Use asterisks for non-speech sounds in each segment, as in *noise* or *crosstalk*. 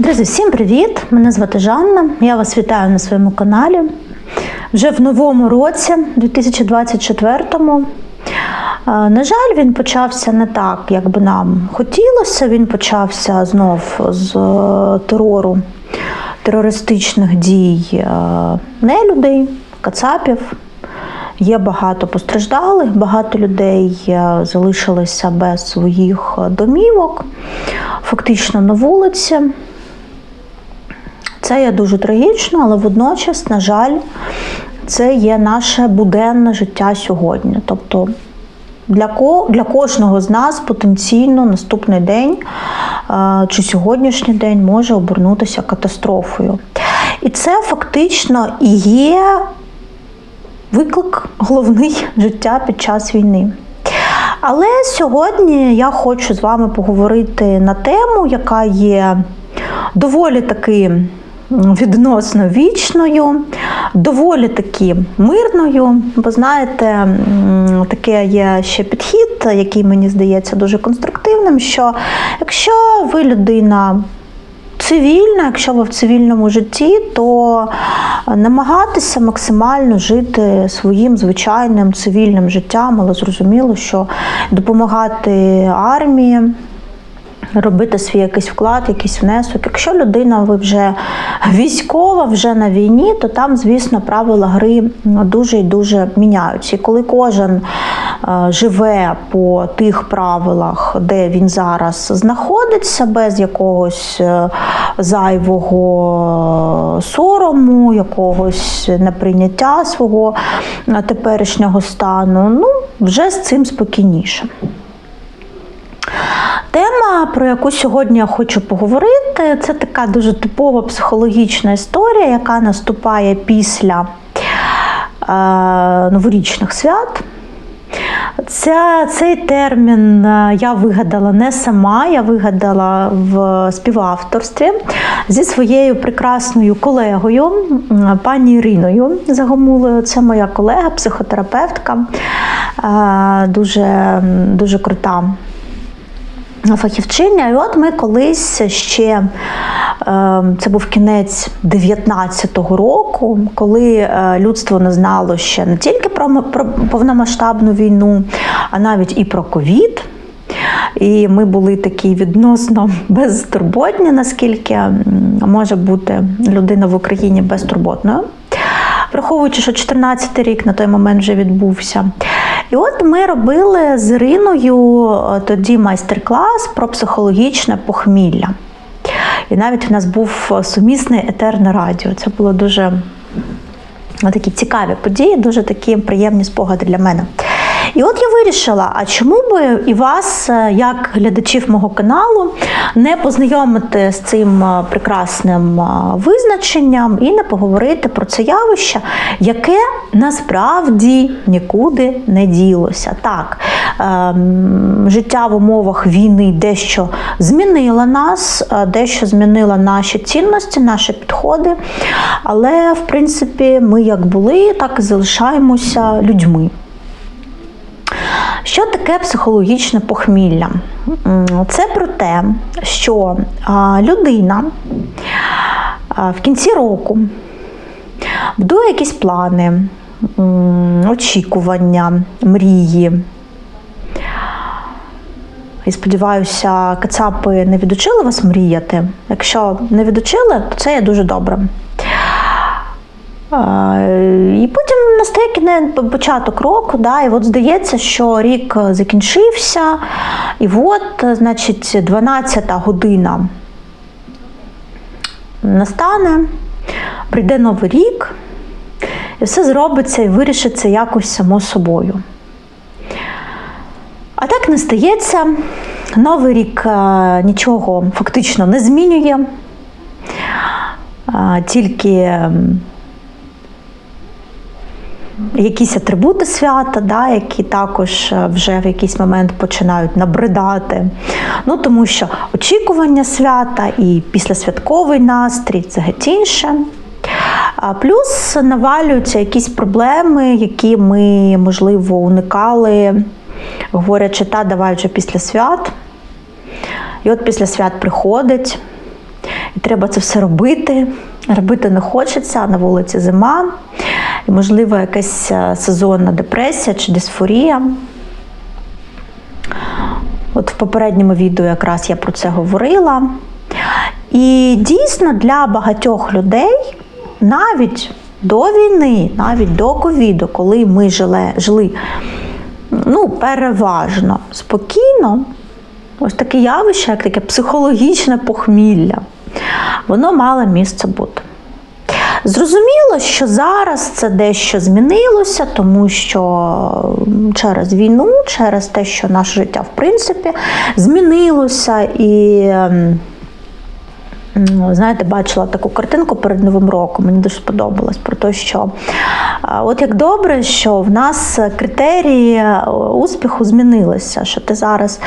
Друзі, всім привіт! Мене звати Жанна. Я вас вітаю на своєму каналі. Вже в новому році, 2024-му. Е, На жаль, він почався не так, як би нам хотілося. Він почався знов з е, терору терористичних дій е, нелюдей, кацапів. Є багато постраждалих, багато людей е, залишилися без своїх домівок, фактично на вулиці. Це є дуже трагічно, але водночас, на жаль, це є наше буденне життя сьогодні. Тобто для, ко, для кожного з нас потенційно наступний день е, чи сьогоднішній день може обернутися катастрофою. І це фактично і є виклик головний *laughs* життя під час війни. Але сьогодні я хочу з вами поговорити на тему, яка є доволі таки відносно вічною, доволі таки мирною. Бо знаєте, таке є ще підхід, який мені здається дуже конструктивним, що якщо ви людина цивільна, якщо ви в цивільному житті, то намагатися максимально жити своїм звичайним цивільним життям, але зрозуміло, що допомагати армії. Робити свій якийсь вклад, якийсь внесок. Якщо людина ви вже військова, вже на війні, то там, звісно, правила гри дуже і дуже міняються. І коли кожен е, живе по тих правилах, де він зараз знаходиться, без якогось е, зайвого сорому, якогось неприйняття свого е, теперішнього стану, ну вже з цим спокійніше. Тема, про яку сьогодні я хочу поговорити, це така дуже типова психологічна історія, яка наступає після е, новорічних свят. Ця, цей термін е, я вигадала не сама, я вигадала в співавторстві зі своєю прекрасною колегою, пані Іриною Загомулою. Це моя колега, психотерапевтка, е, дуже, дуже крута фахівчиня. І от ми колись ще е, це був кінець 19-го року, коли е, людство не знало ще не тільки про, повномасштабну війну, а навіть і про ковід. І ми були такі відносно *laughs* безтурботні, наскільки може бути людина в Україні безтурботною. Враховуючи, що 14 рік на той момент вже відбувся. І от ми робили з Іриною е, тоді майстер-клас про психологічне похмілля. І навіть у нас був сумісний етерне радіо. Це було дуже ну, такі цікаві події, дуже такі приємні спогади для мене. І от я вирішила, а чому би і вас, е, як глядачів мого каналу, не познайомити з цим е, прекрасним е, визначенням і не поговорити про це явище, яке насправді нікуди не ділося. Так, ем, життя в умовах війни дещо змінило нас, дещо змінило наші цінності, наші підходи. Але, в принципі, ми як були, так і залишаємося людьми. Що таке психологічне похмілля? Це про те, що людина в кінці року будує якісь плани, очікування, мрії. І сподіваюся, кацапи не відучили вас мріяти. Якщо не відучили, то це є дуже добре. Е, І потім настає початок року, да, і от здається, що рік закінчився, і от, е, значить, 12 година настане, прийде новий рік, і все зробиться і вирішиться якось само собою. А так не стається. Новий рік е, нічого фактично не змінює, Е, тільки якісь атрибути свята, да, які також е, вже в якийсь момент починають набридати. Ну, тому що очікування свята і післясвятковий настрій це геть інше. Плюс навалюються якісь проблеми, які ми, можливо, уникали, говорячи, та давай вже після свят. І от після свят приходить. і треба це все робити. Робити не хочеться, на вулиці зима, можливо, якась е, сезонна депресія чи дисфорія. От в попередньому відео якраз я про це говорила. І дійсно для багатьох людей навіть до війни, навіть до ковіду, коли ми жили, жили ну, переважно спокійно, ось таке явище, як таке психологічне похмілля, воно мало місце бути. Зрозуміло, що зараз це дещо змінилося, тому що через війну, через те, що наше життя в принципі змінилося і. ем, Ну, Знаєте, бачила таку картинку перед Новим роком, мені дуже сподобалось про те, що от як добре, що в нас критерії е, успіху змінилися, що ти зараз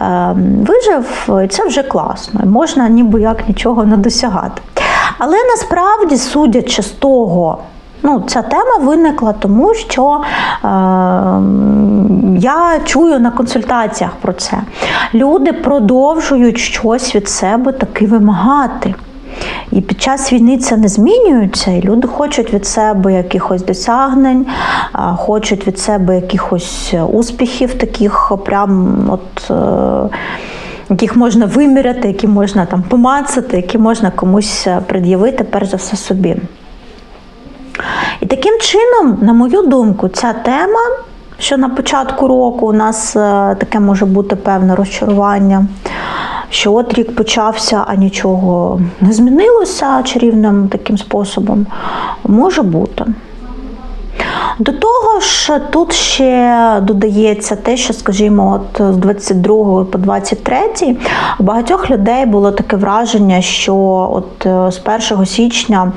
е, вижив, це вже класно, можна ніби як нічого не досягати. Але насправді, судячи з того, Ну, ця тема виникла тому, що е, я чую на консультаціях про це. Люди продовжують щось від себе таки вимагати. І під час війни це не змінюється, і люди хочуть від себе якихось досягнень, хочуть від себе якихось успіхів, таких прям от. Е, яких можна виміряти, які можна там помацати, які можна комусь пред'явити, перш за все собі. І таким чином, на мою думку, ця тема, що на початку року у нас е, таке може бути певне розчарування, що от рік почався, а нічого не змінилося чарівним таким способом, може бути. До того ж, тут ще додається те, що, скажімо, от з 22 по 23 у багатьох людей було таке враження, що от е, з 1 січня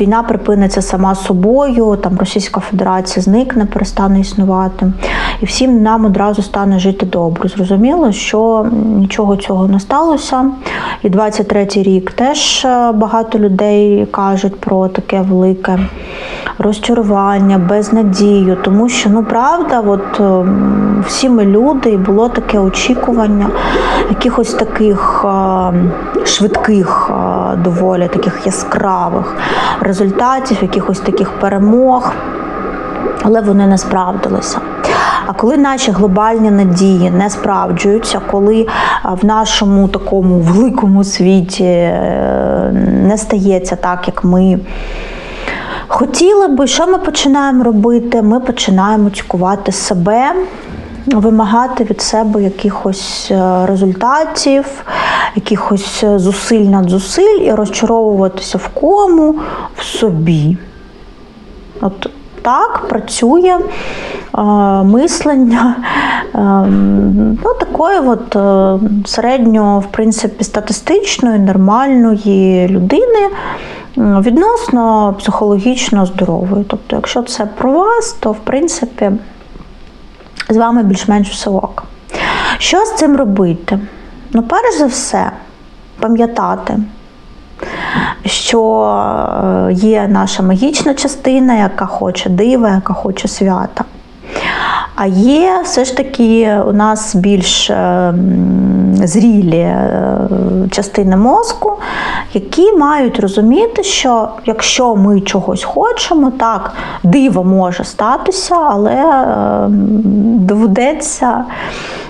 війна припиниться сама собою, там Російська Федерація зникне, перестане існувати, і всім нам одразу стане жити добре. Зрозуміло, що нічого цього не сталося. І 23-й рік теж е, багато людей кажуть про таке велике розчарування, безнадію, тому що ну правда, от ем, всі ми люди, і було таке очікування якихось таких е, швидких, е, доволі таких яскравих результатів, якихось таких перемог, але вони не справдилися. А коли наші глобальні надії не справджуються, коли е, в нашому такому великому світі не стається так, як ми хотіли би, що ми починаємо робити? Ми починаємо цькувати себе. Вимагати від себе якихось е, результатів, якихось е, зусиль над зусиль і розчаровуватися в кому в собі. От так працює е, мислення е, ну, такої от, е, середньо, в принципі, статистичної, нормальної людини відносно психологічно здоровою. Тобто, якщо це про вас, то в принципі з вами більш-менш все ок. Що з цим робити? Ну, перш за все, пам'ятати, що е, є наша магічна частина, яка хоче дива, яка хоче свята. А є все ж таки у нас більш е, зрілі е, частини мозку, які мають розуміти, що якщо ми чогось хочемо, так, диво може статися, але е, доведеться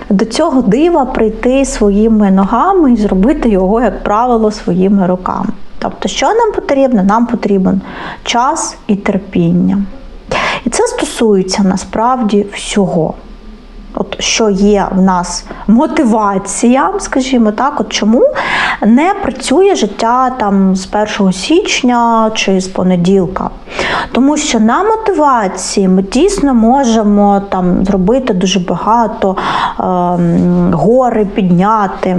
до цього дива прийти своїми ногами і зробити його, як правило, своїми руками. Тобто, що нам потрібно? Нам потрібен час і терпіння. І це стосується насправді всього. Що є в нас мотивація, скажімо так, от чому не працює життя там з 1 січня чи з понеділка. Тому що на мотивації ми дійсно можемо там зробити дуже багато е, гори підняти.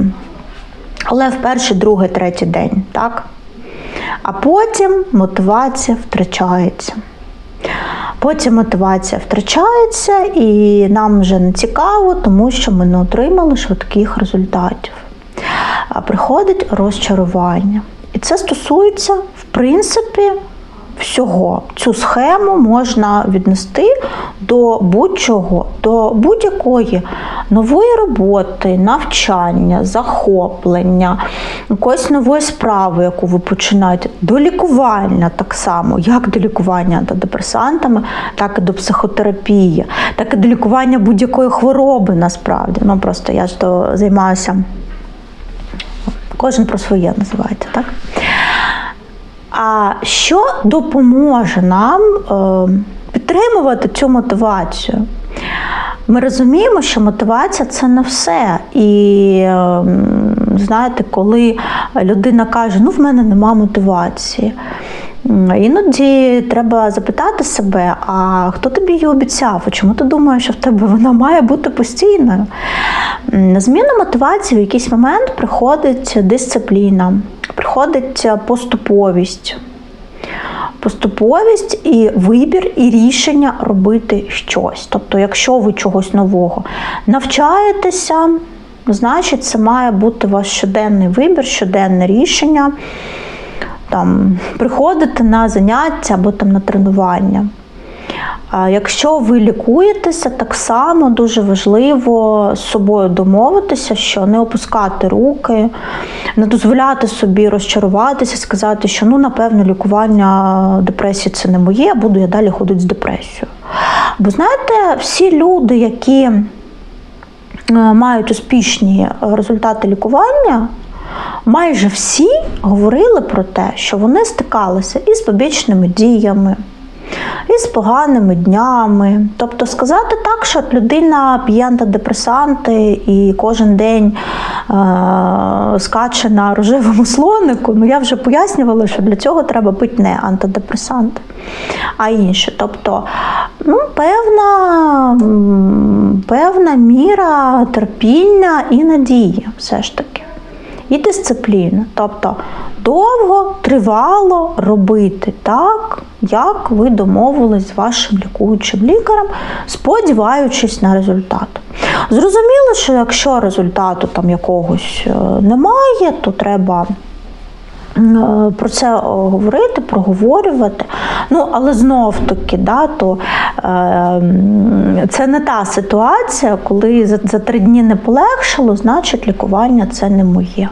Але в перший, другий, третій день, так? А потім мотивація втрачається. Потім мотивація втрачається, і нам вже не цікаво, тому що ми не отримали швидких результатів. Приходить розчарування. І це стосується, в принципі, всього. Цю схему можна віднести до будь-чого, до будь-якої нової роботи, навчання, захоплення, якоїсь нової справи, яку ви починаєте, до лікування так само, як до лікування антидепресантами, так і до психотерапії, так і до лікування будь-якої хвороби насправді. Ну просто я ж то займаюся. Кожен про своє називається, так? А що допоможе нам е, підтримувати цю мотивацію? Ми розуміємо, що мотивація це не все. І е, знаєте, коли людина каже, ну в мене нема мотивації. Іноді треба запитати себе, а хто тобі її обіцяв? Чому ти думаєш, що в тебе вона має бути постійною? М, На зміну мотивації в якийсь момент приходить дисципліна, приходить поступовість. Поступовість і вибір, і рішення робити щось. Тобто, якщо ви чогось нового навчаєтеся, значить це має бути ваш щоденний вибір, щоденне рішення. Там, приходити на заняття або там, на тренування. Якщо ви лікуєтеся, так само дуже важливо з собою домовитися, що не опускати руки, не дозволяти собі розчаруватися, сказати, що ну напевно лікування депресії це не моє, буду я далі ходити з депресією. Бо знаєте, всі люди, які е, мають успішні результати лікування, майже всі говорили про те, що вони стикалися із побічними діями, із поганими днями. Тобто сказати так, що людина п'є антидепресанти і кожен день е- скаче на рожевому слонику, ну я вже пояснювала, що для цього треба пити не антидепресанти, а інші. Тобто, ну, певна, певна міра терпіння і надії все ж таки. І дисципліна. Тобто довго, тривало робити так, як ви домовились з вашим лікуючим лікарем, сподіваючись на результат. Зрозуміло, що якщо результату там якогось е, немає, то треба про це е, говорити, проговорювати. Ну, але знов таки, да, то е, це не та ситуація, коли за, за три дні не полегшило, значить лікування це не моє.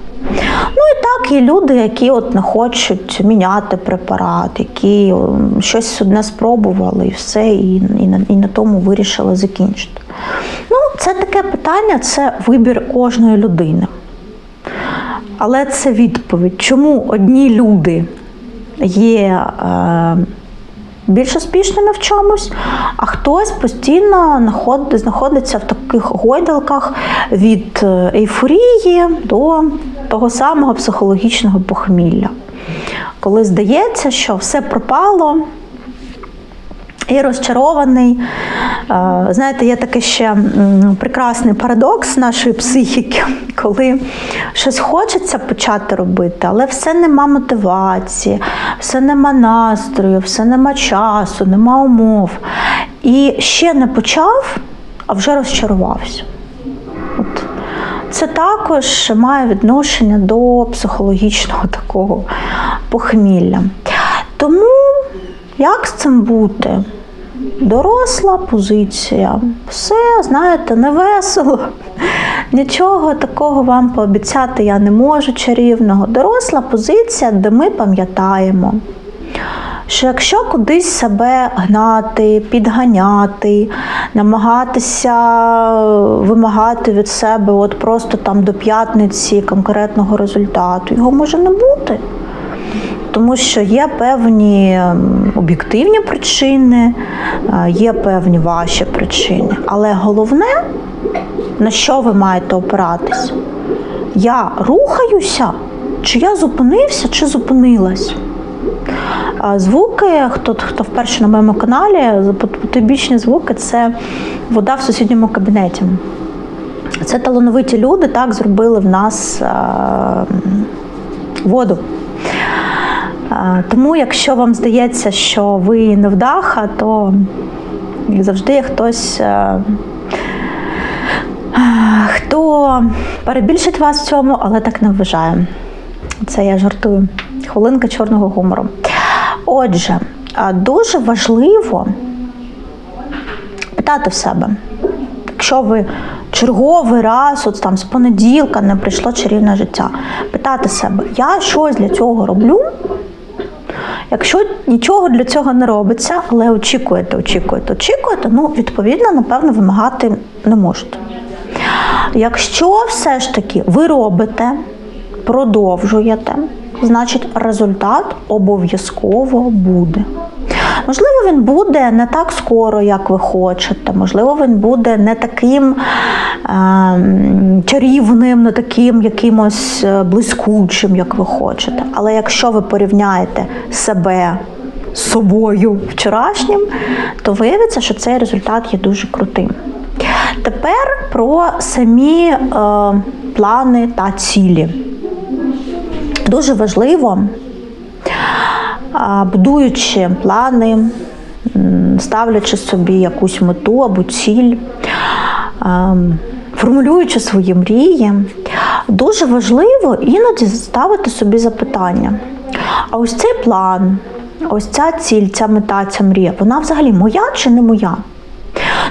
Ну і так є люди, які от не хочуть міняти препарат, які щось одне спробували і все, і, і, на, і на тому вирішили закінчити. Ну, це таке питання, це вибір кожної людини. Але це відповідь, чому одні люди є е, більш успішними в чомусь, а хтось постійно знаходиться в таких гойдалках від е, ейфорії до того самого психологічного похмілля. Коли здається, що все пропало, і розчарований. Знаєте, є такий ще прекрасний парадокс нашої психіки, *laughs* коли щось хочеться почати робити, але все нема мотивації, все нема настрою, все нема часу, нема умов. І ще не почав, а вже розчарувався. От. Це також має відношення до психологічного такого похмілля. Тому як з цим бути? Доросла позиція. Все, знаєте, не весело. Нічого такого вам пообіцяти я не можу чарівного. Доросла позиція, де ми пам'ятаємо, що якщо кудись себе гнати, підганяти, намагатися вимагати від себе от просто там до п'ятниці конкретного результату, його може не бути. Тому що є певні ем, об'єктивні причини, е, є певні ваші причини. Але головне, на що ви маєте опиратись? Я рухаюся, чи я зупинився, чи зупинилась? Звуки, хто, хто вперше на моєму каналі, потойбічні звуки це вода в сусідньому кабінеті. Це талановиті люди так зробили в нас е, воду. Е, Тому, якщо вам здається, що ви невдаха, то як завжди хтось, е, хто перебільшить вас в цьому, але так не вважає. Це я жартую. Хвилинка чорного гумору. Отже, дуже важливо питати в себе, якщо ви черговий раз, от там з понеділка не прийшло чарівне життя, питати себе, я щось для цього роблю. Якщо нічого для цього не робиться, але очікуєте, очікуєте, очікуєте, ну, відповідно, напевно, вимагати не можете. Якщо все ж таки ви робите, продовжуєте, значить результат обов'язково буде. Можливо, він буде не так скоро, як ви хочете. Можливо, він буде не таким ем, чарівним, не таким якимось е, блискучим, як ви хочете. Але якщо ви порівняєте себе з собою вчорашнім, то виявиться, що цей результат є дуже крутим. Тепер про самі е, плани та цілі. Дуже важливо, будуючи плани, ставлячи собі якусь мету або ціль, формулюючи свої мрії, дуже важливо іноді ставити собі запитання. А ось цей план, ось ця ціль, ця мета, ця мрія, вона взагалі моя чи не моя?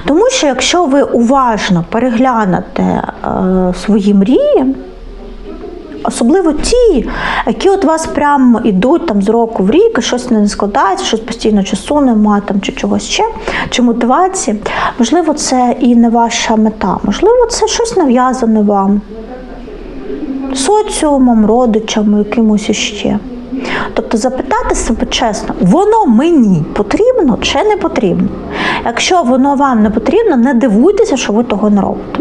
Тому що якщо ви уважно переглянете е, свої мрії, Особливо ті, які от вас прямо ідуть там з року в рік, щось не складається, щось постійно часу немає там чи чогось ще, чи мотивації. Можливо, це і не ваша мета, можливо, це щось нав'язане вам соціумом, родичами, якимось іще. Тобто запитати себе чесно, воно мені потрібно чи не потрібно? Якщо воно вам не потрібно, не дивуйтеся, що ви того не робите.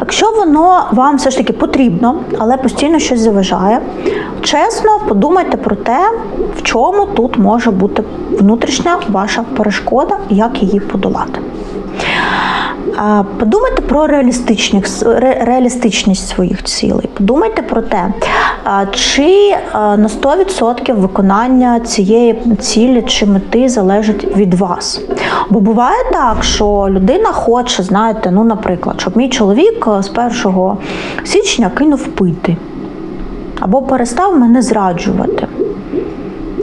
Якщо воно вам все ж таки потрібно, але постійно щось заважає, чесно подумайте про те, в чому тут може бути внутрішня ваша перешкода як її подолати. Подумайте про реалістичність, ре- реалістичність своїх цілей. Подумайте про те, чи на 100% виконання цієї цілі чи мети залежить від вас. Бо буває так, що людина хоче, знаєте, ну, наприклад, щоб мій чоловік з 1 січня кинув пити або перестав мене зраджувати.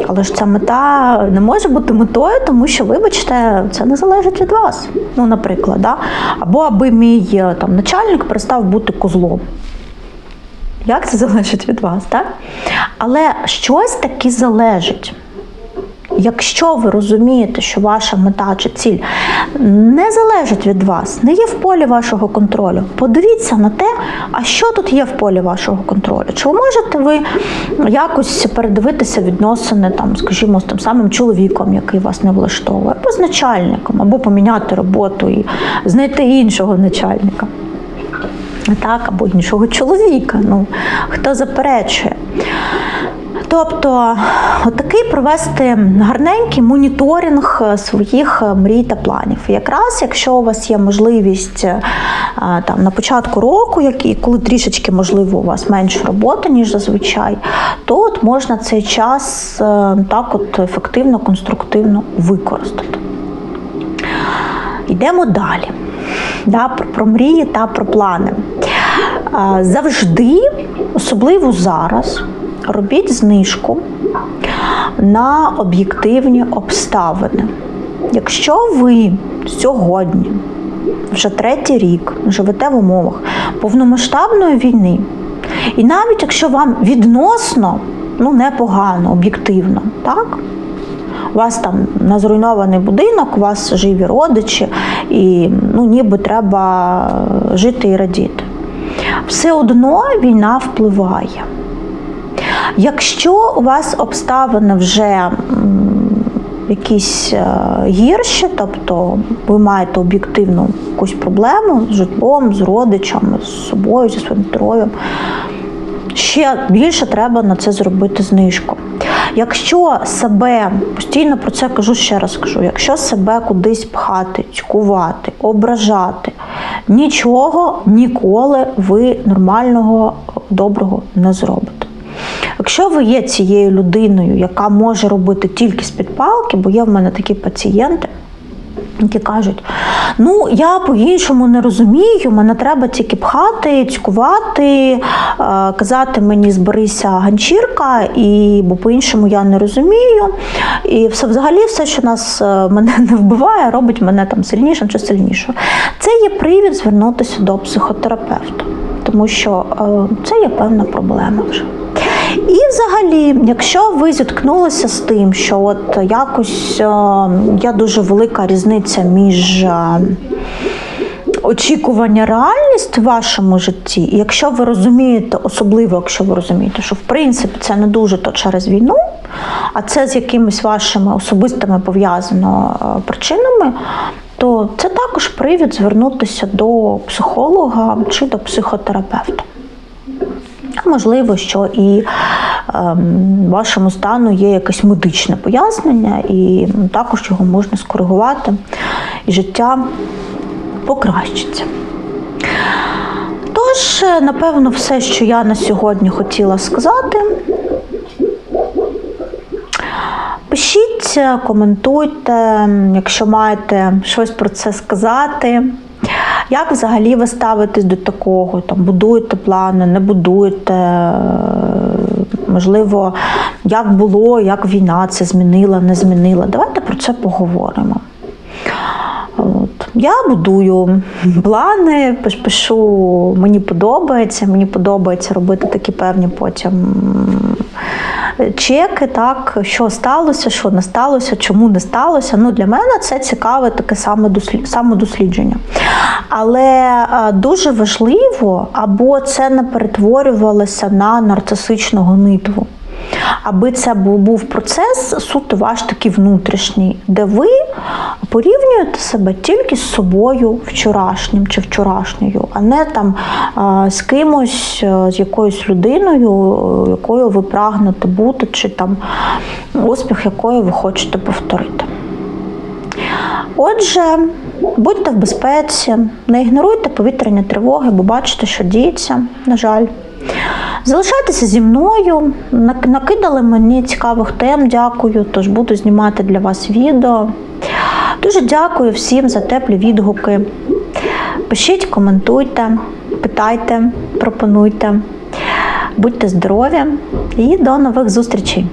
Але ж ця мета не може бути метою, тому що, вибачте, це не залежить від вас. Ну, наприклад, да? або аби мій е, там начальник перестав бути козлом. Як це *laughs* залежить від вас, так? Але щось таки залежить. Якщо ви розумієте, що ваша мета чи ціль не залежить від вас, не є в полі вашого контролю, подивіться на те, а що тут є в полі вашого контролю. Чи можете ви якось передивитися відносини, там, скажімо, з тим самим чоловіком, який вас не влаштовує, або з начальником, або поміняти роботу і знайти іншого начальника. Так, або іншого чоловіка. Ну, хто заперечує. Тобто, отакий провести гарненький моніторинг е, своїх е, мрій та планів. Якраз якщо у вас є можливість е, там на початку року, які, коли трішечки можливо у вас менше роботи, ніж зазвичай, то от можна цей час так от ефективно, конструктивно використати. Йдемо далі. Да, про мрії та про плани. Завжди, особливо зараз, робіть знижку на об'єктивні обставини. Якщо ви сьогодні, вже третій рік, живете в умовах повномасштабної війни, і навіть якщо вам відносно ну, непогано, об'єктивно, так? У вас там на зруйнований будинок, у вас живі родичі, і ну, ніби треба жити і радіти. Все одно війна впливає. Якщо у вас обставини вже якісь е, гірші, тобто ви маєте об'єктивну якусь проблему з житлом, з родичами, з собою, зі своїм здоров'ям, ще більше треба на це зробити знижку. Якщо себе, постійно про це кажу ще раз кажу, якщо себе кудись пхати, цькувати, ображати, нічого ніколи ви нормального, доброго не зробите. Якщо ви є цією людиною, яка може робити тільки з-під палки, бо є в мене такі пацієнти, які кажуть: ну я по-іншому не розумію, мене треба тільки пхати, цькувати, е, казати мені зберися ганчірка, і бо по-іншому я не розумію. І все взагалі все, що нас е, мене *laughs* не вбиває, робить мене там сильнішим чи сильнішим. Це є привід звернутися до психотерапевта, тому що е, це є певна проблема вже. І взагалі, якщо ви зіткнулися з тим, що от якось е, є дуже велика різниця між е, очікування реальність в вашому житті, і якщо ви розумієте, особливо якщо ви розумієте, що в принципі це не дуже то через війну, а це з якимись вашими особистими пов'язано е, причинами, то це також привід звернутися до психолога чи до психотерапевта. А можливо, що і ем, вашому стану є якесь медичне пояснення, і також його можна скоригувати, і життя покращиться. Тож, е, напевно, все, що я на сьогодні хотіла сказати. Пишіть, е, коментуйте, якщо маєте щось про це сказати. Як взагалі ви ставитесь до такого? Там будуєте плани, не будуєте? Е, Можливо, як було, як війна це змінила, не змінила. Давайте про це поговоримо. От. Я будую плани, пишу, мені подобається, мені подобається робити такі певні потім чеки, так, що сталося, що не сталося, чому не сталося. Ну, для мене це цікаве таке самодослідження. Але е, дуже важливо, або це не перетворювалося на нарцисичну гонитву. Аби це був процес суто ваш такий внутрішній, де ви порівнюєте себе тільки з собою вчорашнім чи вчорашньою, а не там з кимось, з якоюсь людиною, якою ви прагнете бути, чи там успіх якої ви хочете повторити. Отже, будьте в безпеці, не ігноруйте повітряні тривоги, бо бачите, що діється, на жаль. Залишайтеся зі мною. Накидали мені цікавих тем, дякую. Тож буду знімати для вас відео. Дуже дякую всім за теплі відгуки. Пишіть, коментуйте, питайте, пропонуйте. Будьте здорові і до нових зустрічей!